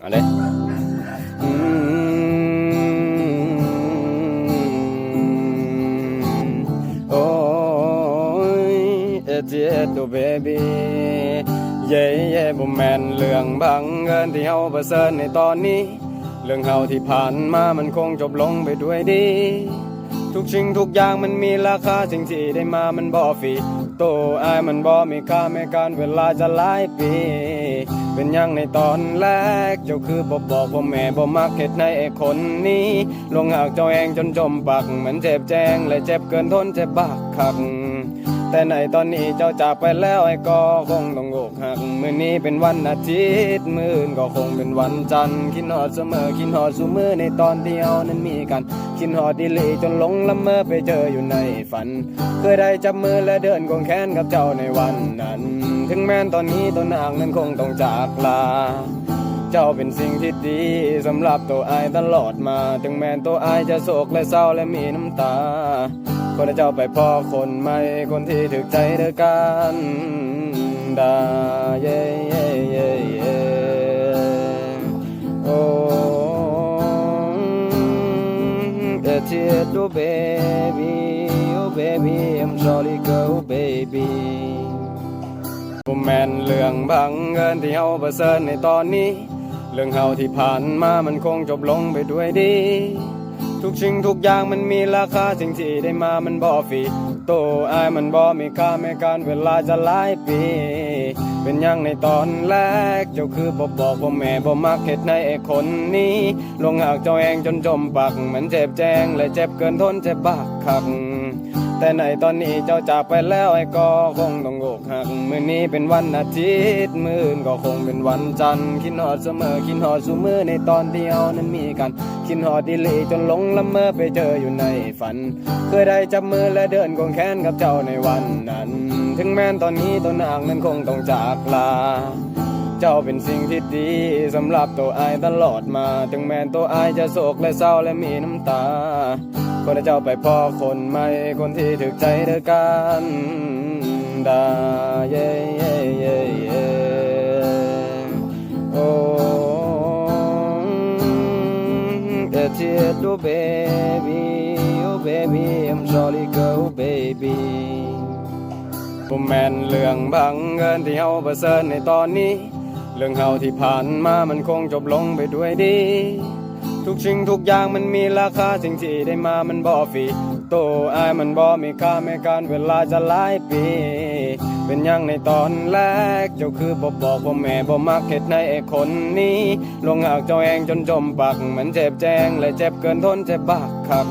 เอาเลยโอ้ยเอเจตัวเบบี้เย่เย่บ่แมนเรื่องบังเอิญที่เฮาประเสริฐในตอนนี้ เรื่องเฮาที่ผ่านมามันคงจบลงไปด้วยดี ทุกสิ่งทุกอย่างมันมีราคาสิ่งที่ได้มามันบ่ฟรีโตอายมันบ่มีค่าแม้การเวลาจะหลายปี เป็นยังในตอนแรก เจ้าคือบอกบอกว่าแม่บ่มักเฮ็ดในไอ้คนนี้ลงหากเจ้าเองจนจมปัก เหมือนเจ็บแจงและเจ็บเกินทนเจ็บบักคักแต่ในตอนนี้เจ้าจากไปแล้วไอ้ก็คงต้อง อกหักมื้อนี้เป็นวันอาทิตย์มื้อนก็คงเป็นวันจันทร์คิดฮอดเสมอคิดฮอดซุมื้อในตอนเดียวนั้นมีกันคิดฮอดดีหลีจนหลงละเมอไปเจออยู่ในฝัน เคยได้จับมือและเดินกงแขนกับเจ้าในวันนั้น ถึงแม้นตอนนี้ตัวนางนั้นคงต้องจากลาเจ้าเป็นสิ่งที่ดีสำหรับตัวอายตลอดมา ถึงแม้ตัวอายจะโศกและเศร้าและมีน้ำตา คนเจ้าไปพ่อคนใหม่คนที่ถึกใจเด้อกัน ดาเย่เย่เย่เย่โอ้เอทียดู baby oh baby I'm sorry go baby บ่แมนเรื่องบังเอิญที่เฮาประเสริฐในตอนนี้ เรื่องเฮาที่ผ่านมามันคงจบลงไปด้วยดี ทุกสิ่งทุกอย่างมันมีราคาสิ่งที่ได้มามันบ่ฟรีโตอายมันบ่มีค่าแม้การเวลาจะหลายปี เป็นยังในตอนแรก เจ้าคือบ่บอกว่าแม่บ่มักเห็ดในไอ้คนนี้ ลงหากเจ้าเองจนจมปักเหมือนเจ็บแจงและเจ็บเกินทนเจ็บบักคัก แต่ในตอนนี้เจ้าจากไปแล้วไอ้ก็คงต้องอกหักมื้อนี้เป็นวันอาทิตย์มื้อนก็คงเป็นวันจันทร์คิดฮอดเสมอคิดฮอดซุมื้อในตอนเดียวนั้นมีกันคิดฮอดดีหลีจนหลงละเมอไปเจออยู่ในฝัน เคยได้จับมือและเดินกงแขนกับเจ้าในวันนั้น ถึงแม้นตอนนี้ตัวนางนั้นคงต้องจากลาเจ้าเป็นสิ่งที่ดีสำหรับตัวอายตลอดมา ถึงแม้ตัวอายจะโศกและเศร้าและมีน้ำตา คนเจ้าไปพ่อคนใหม่คนที่ถึกใจเด้อกันดาเย่เย่เย่เย่โอ้เอเทียดู baby oh baby I'm sorry go baby บ่แม่นเรื่องบังเอิญที่เฮาประเสริฐในตอนนี้ เรื่องเฮาที่ผ่านมามันคงจบลงไปด้วยดี ทุกชิงทุกอย่างมันมีราคาสิ่งที่ได้มามันบ่ฟรีโตอายมันบ่มีค่าไม่การเวลาจะหลายปี เป็นยังในตอนแรก เจ้าคือบ่บอกว่าแม่บ่มักเฮ็ดในไอ้คนนี้ลงหากเจ้าเองจนจมปักเหมือนเจ็บแจงและเจ็บเกินทนเจ็บบักคัก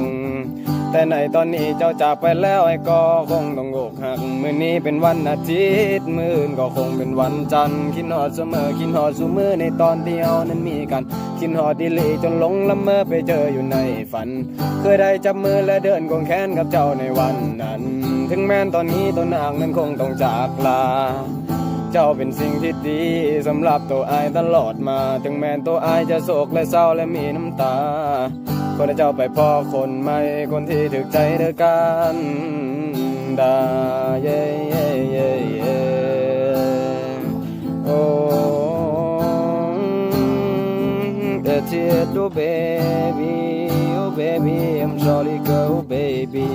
แต่ในตอนนี้เจ้าจากไปแล้วไอ้ก็คงต้องอกหักมื้อนี้เป็นวันอาทิตย์มื้อนก็คงเป็นวันจันทร์คิดฮอดเสมอคิดฮอดซุมื้อในตอนเดียวนั้นมีกันคิดฮอดดีลีจนหลงละเมอไปเจออยู่ในฝัน เคยได้จับมือและเดินกงแขนกับเจ้าในวันนั้น ถึงแม้นตอนนี้ตัวนางนั้นคงต้องจากลา เจ้าเป็นสิ่งที่ดีสำหรับตัวอายตลอดมา ถึงแม้ตัวอายจะโศกและเศร้าและมีน้ำตา คนให้เจ้าไปพ่อคนใหม่คนที่ถึกใจเดอกันดาเย่เย่เย่เย่โอ้เอเทียดู baby oh baby I'm sorry go baby